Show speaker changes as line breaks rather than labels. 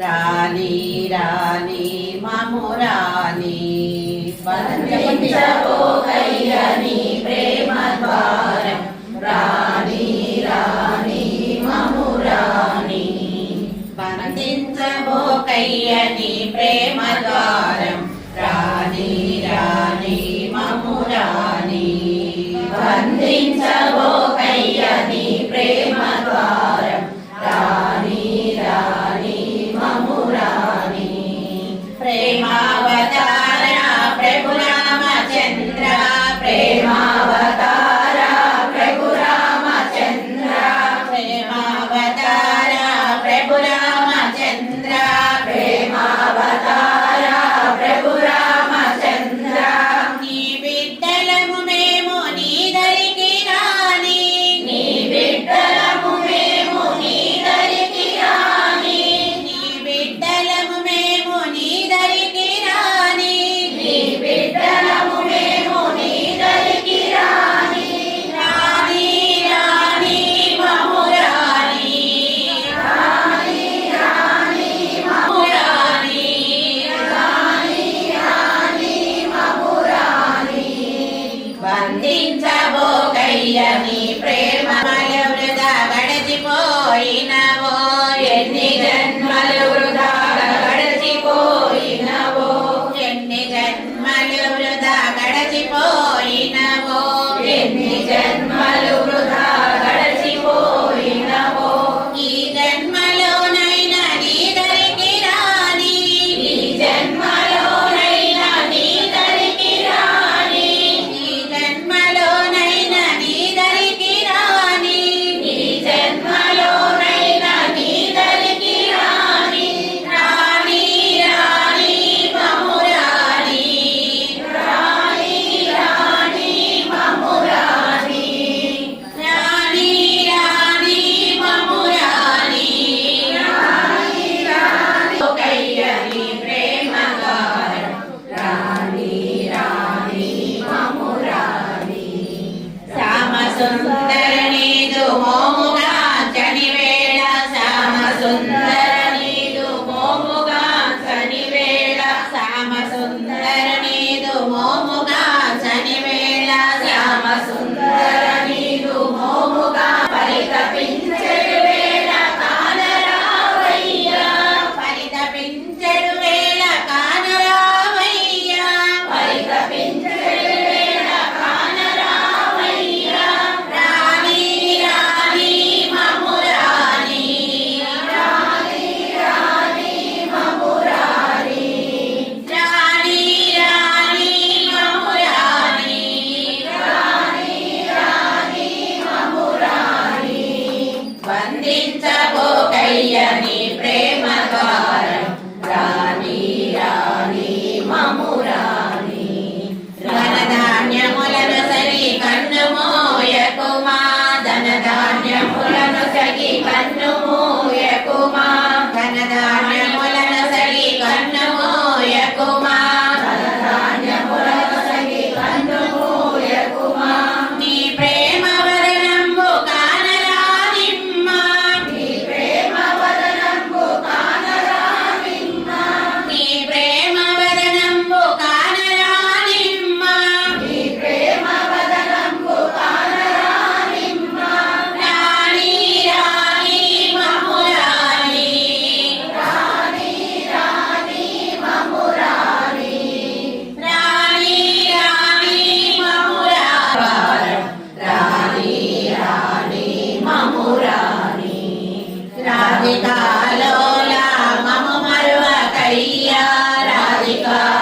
రాణి రాణి మము రాణి బంధించబోకయ్యని
ప్రేమ ద్వారం రాణి రాణి మము రాణి
బంధించబోకయ్యని పోయినవో ఎన్ని జన్మలు
వృధా గడచిపోయినవో.
ఎన్ని జన్మలు వృధా గడచిపోయినవో
ఎన్ని జన్మ
అందరినీ Clinton. Hare